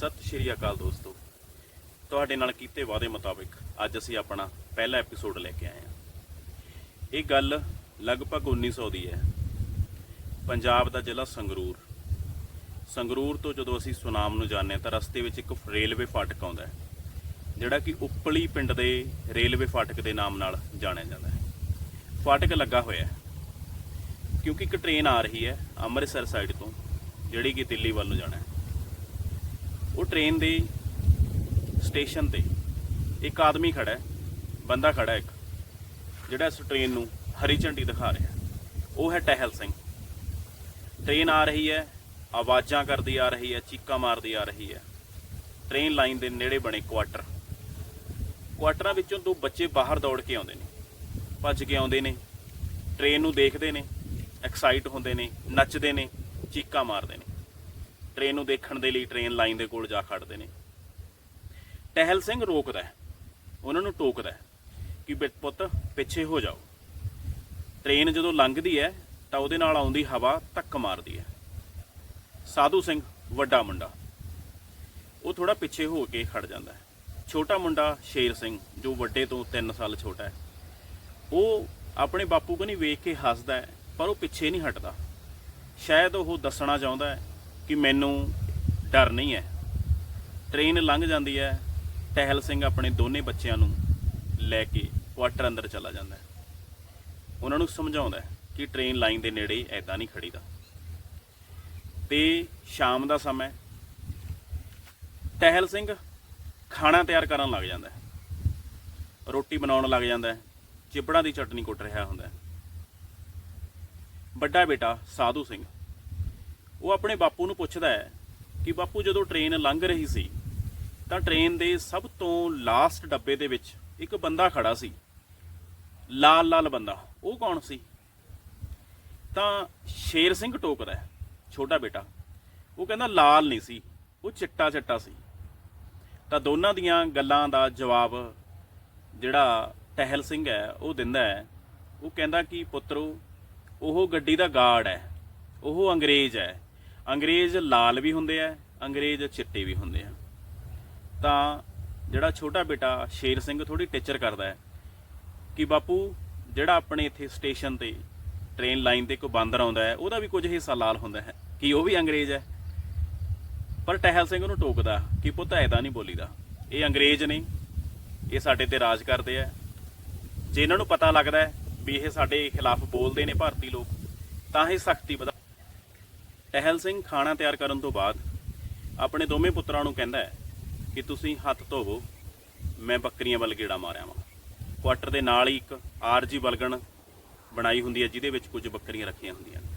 ਸਤਿ ਸ਼੍ਰੀ ਅਕਾਲ ਦੋਸਤੋ। ਤੁਹਾਡੇ ਨਾਲ ਕੀਤੇ ਵਾਅਦੇ ਮੁਤਾਬਿਕ ਅੱਜ ਅਸੀਂ ਆਪਣਾ ਪਹਿਲਾ ਐਪੀਸੋਡ ਲੈ ਕੇ ਆਏ ਹਾਂ। ਇਹ ਗੱਲ ਲਗਭਗ 1900 ਦੀ ਹੈ। ਪੰਜਾਬ ਦਾ ਜ਼ਿਲ੍ਹਾ ਸੰਗਰੂਰ। ਸੰਗਰੂਰ ਤੋਂ ਜਦੋਂ ਅਸੀਂ ਸੁਨਾਮ ਨੂੰ ਜਾਂਦੇ ਹਾਂ ਤਾਂ ਰਸਤੇ ਵਿੱਚ ਇੱਕ ਰੇਲਵੇ ਫਾਟਕ ਆਉਂਦਾ ਹੈ, ਜਿਹੜਾ ਕਿ ਉੱਪਲੀ ਪਿੰਡ ਦੇ ਰੇਲਵੇ ਫਾਟਕ ਦੇ ਨਾਮ ਨਾਲ ਜਾਣਿਆ ਜਾਂਦਾ ਹੈ। ਫਾਟਕ ਲੱਗਾ ਹੋਇਆ ਹੈ, ਕਿਉਂਕਿ ਇੱਕ ਟ੍ਰੇਨ ਆ ਰਹੀ ਹੈ ਅੰਮ੍ਰਿਤਸਰ ਸਾਈਡ ਤੋਂ, ਜਿਹੜੀ ਕਿ ਦਿੱਲੀ ਵੱਲ ਨੂੰ ਜਾਣਾ ਹੈ। ਉਹ ਟ੍ਰੇਨ ਦੇ ਸਟੇਸ਼ਨ ਤੇ ਇੱਕ ਆਦਮੀ ਖੜਾ ਹੈ, ਬੰਦਾ ਖੜਾ ਇੱਕ, ਜਿਹੜਾ ਇਸ ਟ੍ਰੇਨ ਨੂੰ ਹਰੀ ਝੰਡੀ ਦਿਖਾ ਰਿਹਾ ਉਹ ਹੈ ਟਹਿਲ ਸਿੰਘ। ਟ੍ਰੇਨ ਆ ਰਹੀ ਹੈ, ਆਵਾਜ਼ਾਂ ਕਰਦੀ ਆ ਰਹੀ ਹੈ, ਚੀਕਾਂ ਮਾਰਦੀ ਆ ਰਹੀ ਹੈ। ਟ੍ਰੇਨ ਲਾਈਨ ਦੇ ਨੇੜੇ ਬਣੇ ਕੁਆਟਰ ਕੁਆਟਰਾਂ ਵਿੱਚੋਂ ਦੋ ਬੱਚੇ ਬਾਹਰ ਦੌੜ ਕੇ ਆਉਂਦੇ ਨੇ, ਭੱਜ ਕੇ ਆਉਂਦੇ ਨੇ ਟ੍ਰੇਨ ਨੂੰ ਦੇਖਦੇ ਨੇ ਐਕਸਾਈਟ ਹੁੰਦੇ ਨੇ, ਨੱਚਦੇ ਨੇ, ਚੀਕਾਂ ਮਾਰਦੇ ਨੇ। ਟ੍ਰੇਨ ਨੂੰ ਦੇਖਣ ਦੇ ਲਈ ਟ੍ਰੇਨ ਲਾਈਨ ਦੇ ਕੋਲ ਜਾ ਖੜਦੇ ਨੇ। ਟਹਿਲ ਸਿੰਘ ਰੋਕਦਾ ਹੈ। ਉਹਨਾਂ ਨੂੰ ਟੋਕਦਾ ਹੈ ਕਿ ਬਿ- ਪੁੱਤ ਪਿੱਛੇ ਹੋ ਜਾਓ। ਟ੍ਰੇਨ ਜਦੋਂ ਲੰਘਦੀ ਹੈ ਤਾਂ ਉਹਦੇ ਨਾਲ ਆਉਂਦੀ ਹਵਾ ਧੱਕ ਮਾਰਦੀ ਹੈ। ਸਾਧੂ ਸਿੰਘ ਵੱਡਾ ਮੁੰਡਾ। ਉਹ ਥੋੜਾ ਪਿੱਛੇ ਹੋ ਕੇ ਖੜ ਜਾਂਦਾ ਹੈ। ਛੋਟਾ ਮੁੰਡਾ ਸ਼ੇਰ ਸਿੰਘ, ਜੋ ਵੱਡੇ ਤੋਂ 3 ਸਾਲ ਛੋਟਾ ਹੈ। ਉਹ ਆਪਣੇ ਬਾਪੂ ਕਨੀ ਵੇਖ ਕੇ ਹੱਸਦਾ ਹੈ, ਪਰ ਉਹ ਪਿੱਛੇ ਨਹੀਂ ਹਟਦਾ। ਸ਼ਾਇਦ ਉਹ ਦੱਸਣਾ ਚਾਹੁੰਦਾ ਹੈ ਕਿ ਮੈਨੂੰ ਡਰ ਨਹੀਂ ਹੈ। ਟ੍ਰੇਨ ਲੰਘ ਜਾਂਦੀ ਹੈ, ਟਹਿਲ ਸਿੰਘ ਆਪਣੇ ਦੋਨੇ ਬੱਚਿਆਂ ਨੂੰ ਲੈ ਕੇ ਕੁਆਟਰ ਅੰਦਰ ਚਲਾ ਜਾਂਦਾ ਹੈ। ਉਹਨਾਂ ਨੂੰ ਸਮਝਾਉਂਦਾ ਕਿ ਟ੍ਰੇਨ ਲਾਈਨ ਦੇ ਨੇੜੇ ਐਦਾਂ ਨਹੀਂ ਖੜੀਦਾ। ਤੇ ਸ਼ਾਮ ਦਾ ਸਮਾਂ ਟਹਿਲ ਸਿੰਘ ਖਾਣਾ ਤਿਆਰ ਕਰਨ ਲੱਗ ਜਾਂਦਾ ਰੋਟੀ ਬਣਾਉਣ ਲੱਗ ਜਾਂਦਾ ਹੈ। ਚਿਪੜਾਂ ਦੀ ਚਟਨੀ ਕੁੱਟ ਰਿਹਾ ਹੁੰਦਾ ਵੱਡਾ ਬੇਟਾ ਸਾਧੂ ਸਿੰਘ ਉਹ ਆਪਣੇ ਬਾਪੂ ਨੂੰ ਪੁੱਛਦਾ ਹੈ ਕਿ ਬਾਪੂ ਜਦੋਂ ਟ੍ਰੇਨ ਲੰਘ ਰਹੀ ਸੀ, ਤਾਂ ਟ੍ਰੇਨ ਦੇ ਸਭ ਤੋਂ ਲਾਸਟ ਡੱਬੇ ਦੇ ਵਿੱਚ ਇੱਕ ਬੰਦਾ ਖੜਾ ਸੀ। ਲਾਲ ਲਾਲ ਬੰਦਾ। ਉਹ ਕੌਣ ਸੀ? ਤਾਂ ਸ਼ੇਰ ਸਿੰਘ ਟੋਕਦਾ ਹੈ, ਛੋਟਾ ਬੇਟਾ। ਉਹ ਕਹਿੰਦਾ ਲਾਲ ਨਹੀਂ ਸੀ, ਉਹ ਚਿੱਟਾ ਚਿੱਟਾ ਸੀ। ਤਾਂ ਦੋਨਾਂ ਦੀਆਂ ਗੱਲਾਂ ਦਾ ਜਵਾਬ ਜਿਹੜਾ ਟਹਿਲ ਸਿੰਘ ਹੈ, ਉਹ ਦਿੰਦਾ ਹੈ। ਉਹ ਕਹਿੰਦਾ ਕਿ ਪੁੱਤਰੋ, ਉਹ ਗੱਡੀ ਦਾ ਗਾਰਡ ਹੈ, ਉਹ ਅੰਗਰੇਜ਼ ਹੈ। ਅੰਗਰੇਜ਼ ਲਾਲ ਵੀ ਹੁੰਦੇ ਆ, ਅੰਗਰੇਜ਼ ਚਿੱਟੇ ਵੀ ਹੁੰਦੇ ਆ। ਤਾਂ ਜਿਹੜਾ ਛੋਟਾ ਬੇਟਾ ਸ਼ੇਰ ਸਿੰਘ ਥੋੜੀ ਟੀਚਰ ਕਰਦਾ ਹੈ ਕਿ ਬਾਪੂ, ਜਿਹੜਾ ਆਪਣੇ ਇੱਥੇ ਸਟੇਸ਼ਨ ਤੇ ਟ੍ਰੇਨ ਲਾਈਨ ਤੇ ਕੋਈ ਬਾਂਦਰ ਆਉਂਦਾ ਹੈ, ਉਹਦਾ ਵੀ ਕੁਝ ਹਿੱਸਾ ਲਾਲ ਹੁੰਦਾ ਹੈ, ਕਿ ਉਹ ਵੀ ਅੰਗਰੇਜ਼ ਹੈ। ਪਰ ਟਹਿਲ ਸਿੰਘ ਉਹਨੂੰ ਟੋਕਦਾ ਕਿ ਪੁੱਤ ਐਦਾਂ ਨਹੀਂ ਬੋਲੀਦਾ। ਇਹ ਅੰਗਰੇਜ਼ ਨਹੀਂ, ਇਹ ਸਾਡੇ ਤੇ ਰਾਜ ਕਰਦੇ ਆ। ਜੇ ਇਹਨਾਂ ਨੂੰ ਪਤਾ ਲੱਗਦਾ ਵੀ ਇਹ ਸਾਡੇ ਖਿਲਾਫ ਬੋਲਦੇ ਨੇ ਭਾਰਤੀ ਲੋਕ, ਤਾਂ ਇਹ ਸਖਤੀ ਵਧਾ ਟਹਿਲ ਸਿੰਘ ਖਾਣਾ ਤਿਆਰ ਕਰਨ ਤੋਂ ਬਾਅਦ ਆਪਣੇ ਦੋਵੇਂ ਪੁੱਤਰਾਂ ਨੂੰ ਕਹਿੰਦਾ ਹੈ ਕਿ ਤੁਸੀਂ ਹੱਥ ਧੋਵੋ, ਮੈਂ ਬੱਕਰੀਆਂ ਵੱਲ ਗੇੜਾ ਮਾਰਿਆ ਵਾਂ। ਕੁਆਟਰ ਦੇ ਨਾਲ ਹੀ ਇੱਕ ਆਰਜੀ ਬਲਗਣ ਬਣਾਈ ਹੁੰਦੀ ਹੈ, ਜਿਹਦੇ ਵਿੱਚ ਕੁਝ ਬੱਕਰੀਆਂ ਰੱਖੀਆਂ ਹੁੰਦੀਆਂ ਨੇ।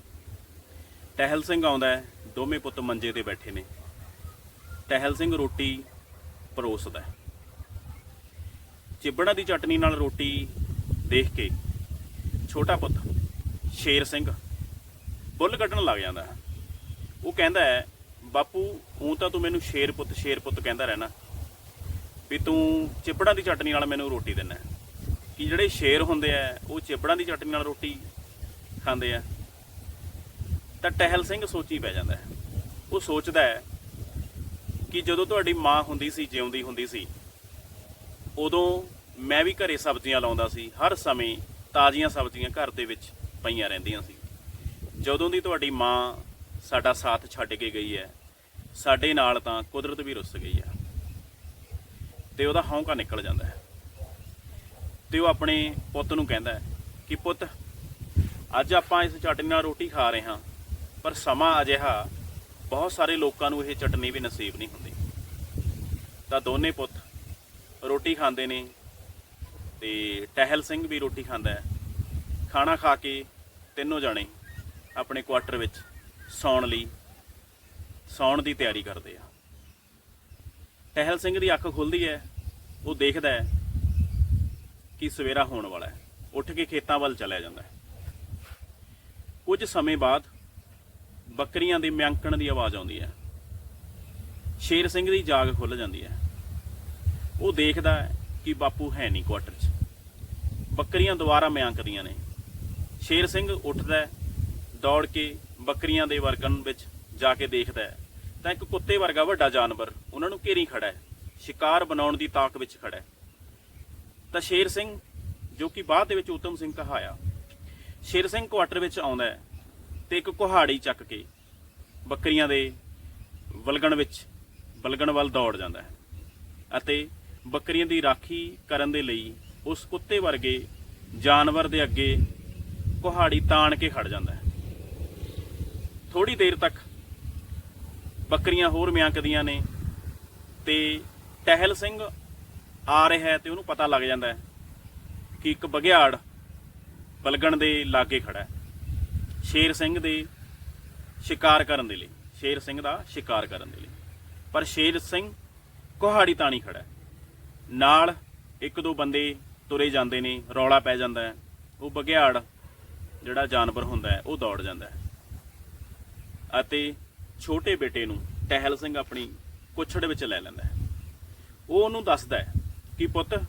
ਟਹਿਲ ਸਿੰਘ ਆਉਂਦਾ ਹੈ, ਦੋਵੇਂ ਪੁੱਤ ਮੰਜੇ ਤੇ ਬੈਠੇ ਨੇ। ਟਹਿਲ ਸਿੰਘ ਰੋਟੀ ਪਰੋਸਦਾ ਹੈ। ਚਿਬੜਾ ਦੀ ਚਟਨੀ ਨਾਲ ਰੋਟੀ ਦੇਖ ਕੇ ਛੋਟਾ ਪੁੱਤ ਸ਼ੇਰ ਸਿੰਘ ਬੁੱਲ ਕੱਢਣ ਲੱਗ ਜਾਂਦਾ ਹੈ। ਉਹ ਕਹਿੰਦਾ ਹੈ, ਬਾਪੂ, ਉਹ ਤਾਂ ਤੂੰ ਮੈਨੂੰ ਸ਼ੇਰ ਪੁੱਤ ਸ਼ੇਰ ਪੁੱਤ ਕਹਿੰਦਾ ਰਹਿਣਾ। ਵੀ ਤੂੰ ਚਿਬੜਾਂ ਦੀ ਚਟਨੀ ਨਾਲ ਮੈਨੂੰ ਰੋਟੀ ਦਿੰਦਾ ਕਿ ਜਿਹੜੇ ਸ਼ੇਰ ਹੁੰਦੇ ਆ, ਉਹ ਚਿਬੜਾਂ ਦੀ ਚਟਨੀ ਨਾਲ ਰੋਟੀ ਖਾਂਦੇ ਆ। ਤਾਂ ਟਹਿਲ ਸਿੰਘ ਸੋਚੀ ਪੈ ਜਾਂਦਾ ਹੈ। ਉਹ ਸੋਚਦਾ ਹੈ ਕਿ ਜਦੋਂ ਤੁਹਾਡੀ ਮਾਂ ਹੁੰਦੀ ਸੀ, ਜਿਉਂਦੀ ਹੁੰਦੀ ਸੀ, ਉਦੋਂ ਮੈਂ ਵੀ ਘਰੇ ਸਬਜ਼ੀਆਂ ਲਾਉਂਦਾ ਸੀ। ਹਰ ਸਮੇਂ ਤਾਜ਼ੀਆਂ ਸਬਜ਼ੀਆਂ ਘਰ ਦੇ ਵਿੱਚ ਪਈਆਂ ਰਹਿੰਦੀਆਂ ਸੀ। ਜਦੋਂ ਦੀ ਤੁਹਾਡੀ ਮਾਂ ਸਾਡਾ ਸਾਥ ਛੱਡ ਕੇ ਗਈ ਹੈ। ਸਾਡੇ ਨਾਲ ਤਾਂ ਕੁਦਰਤ ਵੀ ਰੁੱਸ ਗਈ ਹੈ। ਤੇ ਉਹਦਾ ਹੌਂਕਾ ਨਿਕਲ ਜਾਂਦਾ ਹੈ। ਤੇ ਉਹ ਆਪਣੇ ਪੁੱਤ ਨੂੰ ਕਹਿੰਦਾ ਕਿ ਪੁੱਤ, ਅੱਜ ਆਪਾਂ ਇਸ ਚਟਨੀ ਨਾਲ ਰੋਟੀ ਖਾ ਰਹੇ ਹਾਂ, ਪਰ ਸਮਾਂ ਅਜਿਹਾ ਬਹੁਤ ਸਾਰੇ ਲੋਕਾਂ ਨੂੰ ਇਹ ਚਟਨੀ ਵੀ ਨਸੀਬ ਨਹੀਂ ਹੁੰਦੀ। ਤਾਂ ਦੋਨੇ ਪੁੱਤ ਰੋਟੀ ਖਾਂਦੇ ਨੇ ਤੇ ਟਹਿਲ ਸਿੰਘ ਵੀ ਰੋਟੀ ਖਾਂਦਾ ਹੈ। ਖਾਣਾ ਖਾ ਕੇ ਤਿੰਨੋਂ ਜਾਣੇ ਆਪਣੇ ਕੁਆਟਰ ਵਿੱਚ ਸੌਣ ਲਈ, ਸੌਣ ਦੀ ਤਿਆਰੀ ਕਰਦੇ ਆ। ਟਹਿਲ ਸਿੰਘ ਦੀ ਅੱਖ ਖੁੱਲਦੀ ਹੈ ਉਹ ਦੇਖਦਾ ਹੈ ਕਿ ਸਵੇਰਾ ਹੋਣ ਵਾਲਾ ਹੈ ਉੱਠ ਕੇ ਖੇਤਾਂ ਵੱਲ ਚਲਿਆ ਜਾਂਦਾ ਹੈ ਕੁਝ ਸਮੇਂ ਬਾਅਦ ਬੱਕਰੀਆਂ ਦੇ ਮਿਆਂਕਣ ਦੀ ਆਵਾਜ਼ ਆਉਂਦੀ ਹੈ ਸ਼ੇਰ ਸਿੰਘ ਦੀ ਜਾਗ ਖੁੱਲ ਜਾਂਦੀ ਹੈ ਉਹ ਦੇਖਦਾ ਹੈ ਕਿ ਬਾਪੂ ਹੈ ਨਹੀਂ ਕੁਆਟਰ 'ਚ। ਬੱਕਰੀਆਂ ਦੁਬਾਰਾ ਮਿਆਂਕਦੀਆਂ ਨੇ। ਸ਼ੇਰ ਸਿੰਘ ਉੱਠਦਾ ਹੈ ਦੌੜ ਕੇ ਬੱਕਰੀਆਂ ਦੇ ਵਰਗਨ ਵਿੱਚ ਜਾ ਕੇ ਦੇਖਦਾ ਹੈ। ਤਾਂ ਇੱਕ ਕੁੱਤੇ ਵਰਗਾ ਵੱਡਾ ਜਾਨਵਰ, ਉਹਨਾਂ ਨੂੰ ਘੇਰੀ ਖੜਾ ਹੈ। ਸ਼ਿਕਾਰ ਬਣਾਉਣ ਦੀ ਤਾਕ ਵਿੱਚ ਖੜਾ ਹੈ। ਤਾਂ ਸ਼ੇਰ ਸਿੰਘ, ਜੋ ਕਿ ਬਾਅਦ ਦੇ ਵਿੱਚ ਉਤਮ ਸਿੰਘ ਕਹਾਇਆ, ਸ਼ੇਰ ਸਿੰਘ ਕੁਆਟਰ ਵਿੱਚ ਆਉਂਦਾ ਹੈ ਤੇ ਇੱਕ ਕੁਹਾੜੀ ਚੱਕ ਕੇ ਬੱਕਰੀਆਂ ਦੇ ਵਲਗਣ ਵਿੱਚ, ਵਲਗਣ ਵੱਲ ਦੌੜ ਜਾਂਦਾ ਹੈ ਅਤੇ ਬੱਕਰੀਆਂ ਦੀ ਰਾਖੀ ਕਰਨ ਦੇ ਲਈ ਉਸ ਕੁੱਤੇ ਵਰਗੇ ਜਾਨਵਰ ਦੇ ਅੱਗੇ ਕੁਹਾੜੀ ਤਾਣ ਕੇ ਖੜ ਜਾਂਦਾ ਹੈ। ਥੋੜੀ ਦੇਰ ਤੱਕ ਬੱਕਰੀਆਂ ਹੋਰ ਮਿਆਂਕਦੀਆਂ ਨੇ ਤੇ ਟਹਿਲ ਸਿੰਘ ਆ ਰਿਹਾ ਹੈ ਤੇ ਉਹਨੂੰ ਪਤਾ ਲੱਗ ਜਾਂਦਾ ਹੈ ਕਿ ਇੱਕ ਬਘਿਆੜ ਬਲਗਣ ਦੇ ਲਾਗੇ ਖੜਾ ਹੈ। ਸ਼ੇਰ ਸਿੰਘ ਦੇ ਸ਼ਿਕਾਰ ਕਰਨ ਦੇ ਲਈ, ਸ਼ੇਰ ਸਿੰਘ ਦਾ ਸ਼ਿਕਾਰ ਕਰਨ ਦੇ ਲਈ। ਪਰ ਸ਼ੇਰ ਸਿੰਘ ਕੁਹਾੜੀ ਤਾਣੀ ਖੜਾ ਹੈ। ਨਾਲ ਇੱਕ ਦੋ ਬੰਦੇ ਤੁਰੇ ਜਾਂਦੇ ਨੇ, ਰੌਲਾ ਪੈ ਜਾਂਦਾ ਹੈ। ਉਹ ਬਘਿਆੜ ਜਿਹੜਾ ਜਾਨਵਰ ਹੁੰਦਾ ਹੈ, ਉਹ ਦੌੜ ਜਾਂਦਾ ਹੈ। ਅਤੇ ਛੋਟੇ ਬੇਟੇ ਨੂੰ ਟਹਿਲ ਸਿੰਘ ਆਪਣੀ ਕੁੱਛੜ ਵਿੱਚ ਲੈ ਲੈਂਦਾ ਹੈ। ਉਹ ਉਹਨੂੰ ਦੱਸਦਾ ਹੈ ਕਿ ਪੁੱਤ,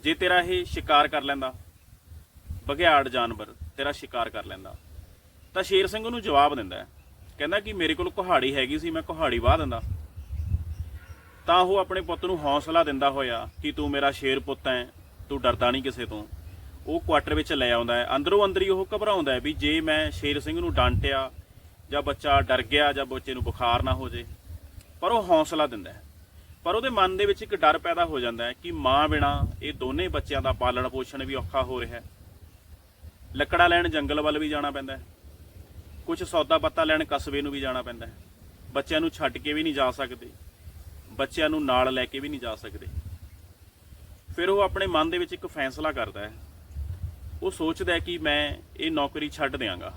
ਜੇ ਤੇਰਾ ਇਹ ਸ਼ਿਕਾਰ ਕਰ ਲੈਂਦਾ, ਬਘਿਆੜ ਜਾਨਵਰ ਤੇਰਾ ਸ਼ਿਕਾਰ ਕਰ ਲੈਂਦਾ, ਤਾਂ ਸ਼ੇਰ ਸਿੰਘ ਉਹਨੂੰ ਜਵਾਬ ਦਿੰਦਾ ਹੈ, ਕਹਿੰਦਾ ਕਿ ਮੇਰੇ ਕੋਲ ਕੁਹਾੜੀ ਹੈਗੀ ਸੀ, ਮੈਂ ਕੁਹਾੜੀ ਵਾਹ ਦਿੰਦਾ। ਤਾਂ ਉਹ ਆਪਣੇ ਪੁੱਤ ਨੂੰ ਹੌਸਲਾ ਦਿੰਦਾ ਹੋਇਆ ਕਿ ਤੂੰ ਮੇਰਾ ਸ਼ੇਰ ਪੁੱਤ ਹੈ, ਤੂੰ ਡਰਦਾ ਨਹੀਂ ਕਿਸੇ ਤੋਂ। ਉਹ ਕੁਆਟਰ ਵਿੱਚ ਲੈ ਆਉਂਦਾ ਹੈ। ਅੰਦਰੋਂ ਹੀ ਉਹ ਘਬਰਾਉਂਦਾ ਹੈ ਵੀ ਜੇ ਮੈਂ ਸ਼ੇਰ ਸਿੰਘ ਨੂੰ ਡਾਂਟਿਆ ਜਾਂ ਬੱਚਾ ਡਰ ਗਿਆ ਜਾਂ ਬੱਚੇ ਨੂੰ ਬੁਖਾਰ ਨਾ ਹੋ ਜੇ, ਪਰ ਉਹ ਹੌਸਲਾ ਦਿੰਦਾ ਹੈ। ਪਰ ਉਹਦੇ ਮਨ ਦੇ ਵਿੱਚ ਇੱਕ ਡਰ ਪੈਦਾ ਹੋ ਜਾਂਦਾ ਹੈ ਕਿ ਮਾਂ ਬਿਨਾ ਇਹ ਦੋਨੇ ਬੱਚਿਆਂ ਦਾ ਪਾਲਣ ਪੋਸ਼ਣ ਵੀ ਔਖਾ ਹੋ ਰਿਹਾ ਹੈ। ਲੱਕੜਾ ਲੈਣ ਜੰਗਲ ਵੱਲ ਵੀ ਜਾਣਾ ਪੈਂਦਾ ਹੈ। ਕੁਝ ਸੌਦਾ ਪੱਤਾ ਲੈਣ ਕਸਬੇ ਨੂੰ ਵੀ ਜਾਣਾ ਪੈਂਦਾ ਹੈ। ਬੱਚਿਆਂ ਨੂੰ ਛੱਡ ਕੇ ਵੀ ਨਹੀਂ ਜਾ ਸਕਦੇ। ਬੱਚਿਆਂ ਨੂੰ ਨਾਲ ਲੈ ਕੇ ਵੀ ਨਹੀਂ ਜਾ ਸਕਦੇ। ਫਿਰ ਉਹ ਆਪਣੇ ਮਨ ਦੇ ਵਿੱਚ ਇੱਕ ਫੈਸਲਾ ਕਰਦਾ ਹੈ। ਉਹ ਸੋਚਦਾ ਹੈ ਕਿ ਮੈਂ ਇਹ ਨੌਕਰੀ ਛੱਡ ਦਿਆਂਗਾ।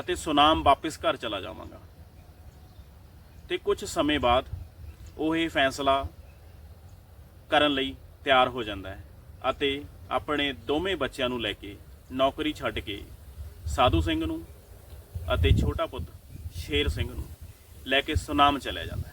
ਅਤੇ ਸੁਨਾਮ ਵਾਪਸ ਘਰ ਚਲਾ ਜਾਵਾਂਗਾ। ਤੇ ਕੁਝ ਸਮੇਂ ਬਾਅਦ ਉਹ ਇਹ ਫੈਸਲਾ ਕਰਨ ਲਈ ਤਿਆਰ ਹੋ ਜਾਂਦਾ ਹੈ ਅਤੇ ਆਪਣੇ ਦੋਵੇਂ ਬੱਚਿਆਂ ਨੂੰ ਲੈ ਕੇ ਨੌਕਰੀ ਛੱਡ ਕੇ ਸਾਧੂ ਸਿੰਘ ਨੂੰ ਅਤੇ ਛੋਟਾ ਪੁੱਤ ਸ਼ੇਰ ਸਿੰਘ ਨੂੰ ਲੈ ਕੇ ਸੁਨਾਮ ਚਲਿਆ ਜਾਂਦਾ ਹੈ।